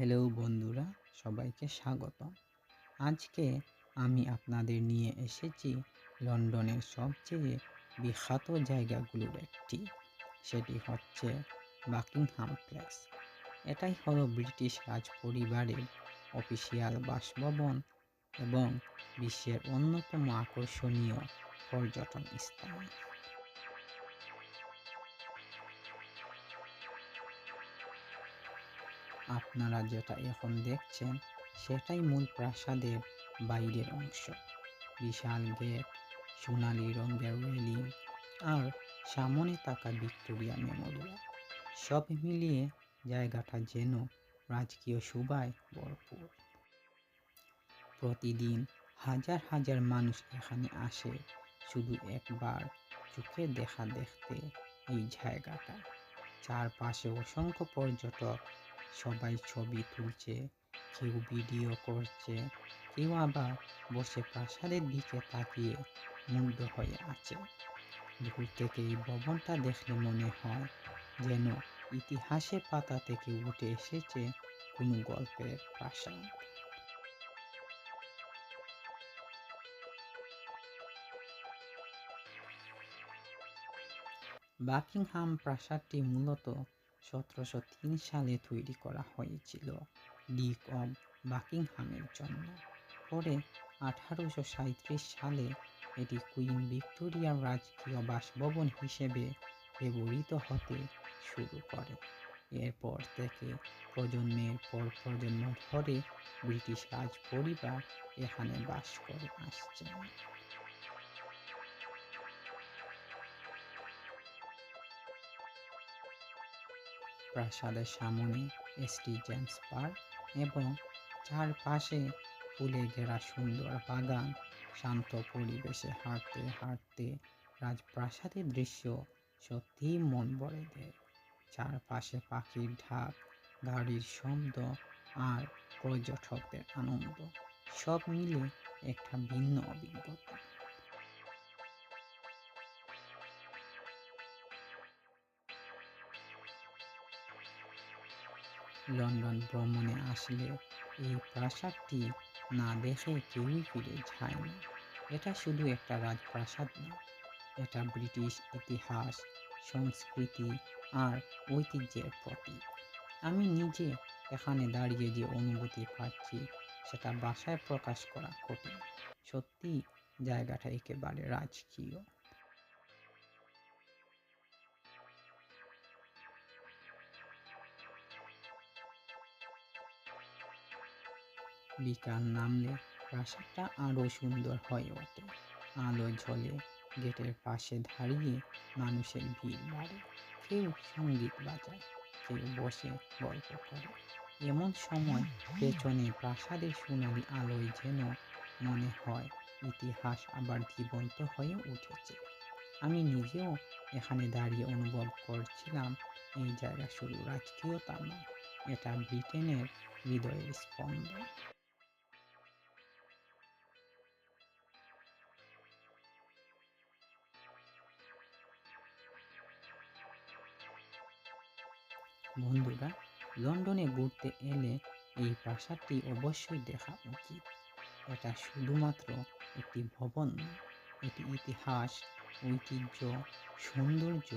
Hello বন্ধুরা, সবাইকে স্বাগত আজকে আমি আপনাদের নিয়ে এসেছি লন্ডনের সবচেয়ে বিখ্যাত জায়গাগুলোর একটি, সেটি হচ্ছে বাকিংহাম প্লেস এটাই হলো ব্রিটিশ রাজ পরিবারের অফিসিয়াল বাসভবন এবং বিশ্বের অন্যতম আকর্ষণীয় পর্যটন স্থান। আপনারা যেটা এখন দেখছেন, সেটাই মূল প্রাসাদের বাইরের অংশ। বিশাল গেট সোনালি রঙের রেলিং আর সামনে থাকা ভিক্টোরিয়া মেমোরিয়াল। সব মিলিয়ে জায়গাটা যেন রাজকীয় শোভায় ভরপুর। প্রতিদিন হাজার হাজার মানুষ এখানে আসে শুধু একবার চোখে দেখা দেখতে এই জায়গাটা। চারপাশে অসংখ্য পর্যটক সবাই ছবি তুলছে, কেউ ভিডিও করছে, কেউ আবার বসে প্রাসাদের দিকে তাকিয়ে মুগ্ধ হয়ে আছে। দূর থেকে এই ভবনটা দেখলে মনে হয় যেন ইতিহাসের পাতা থেকে উঠে এসেছে কোনো গল্পের প্রাসাদ বাকিংহাম প্রাসাদটি মূলত সতেরোশো তিন সালে তৈরি করা হয়েছিল ডিক অব বাকিংহামের জন্য পরে আঠারোশো সাঁত্রিশ সালে এটি কুইন ভিক্টোরিয়ার রাজকীয় বাসভবন হিসেবে ব্যবহৃত হতে শুরু করে। এরপর থেকে প্রজন্মের পর প্রজন্ম ধরে ব্রিটিশ রাজ পরিবার এখানে বাস করে আসছে। প্রাসাদের সামনে এসটি জেমস পার্ক এবং চারপাশে ফুলে ঘেরা সুন্দর বাগান। শান্ত পরিবেশে হাঁটতে হাঁটতে রাজপ্রাসাদের দৃশ্য সত্যিই মন ভরে দেয়। চারপাশে পাখির ঢাক, গাড়ির শব্দ আর পর্যটকদের আনন্দ, সব মিলে একটা ভিন্ন অভিজ্ঞতা। লন্ডন ভ্রমণে আসলে এই প্রাসাদটি না দেখে কেউই ফিরে যায় না এটা শুধু একটা রাজপ্রাসাদ না, এটা ব্রিটিশ ইতিহাস, সংস্কৃতি আর ঐতিহ্যের প্রতীক। আমি নিজে এখানে দাঁড়িয়ে যে অনুভূতি পাচ্ছি, সেটা বাসায় প্রকাশ করা কঠিন। সত্যি জায়গাটা একেবারে রাজকীয়। বিকাল নামলে প্রাসাদটা আরও সুন্দর হয়ে ওঠে। আলো ঝলে গেটের পাশে দাঁড়িয়ে মানুষের ভিড় বাড়ে। কেউ সংগীত বাজায়, কেউ বসে গল্প করে। এমন সময় পেছনে প্রাসাদের সোনালি আলোয় যেন মনে হয় ইতিহাস আবার জীবন্ত হয়ে উঠেছে। আমি নিজেও এখানে দাঁড়িয়ে অনুভব করছিলাম, এই জায়গা শুধু রাজকীয়তা নয়, এটা ব্রিটেনের হৃদয়ের স্পন্দন। বন্ধুরা, লন্ডনে ঘুরতে এলে এই প্রাসাদটি অবশ্যই দেখা উচিত। এটা শুধুমাত্র একটি ভবন, এটি ইতিহাস, ঐতিহ্য, সৌন্দর্য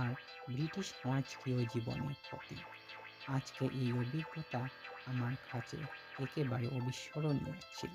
আর ব্রিটিশ রাজকীয় জীবনের প্রতীক। আজকে এই অভিজ্ঞতা আমার কাছে একেবারে অবিস্মরণীয় ছিল।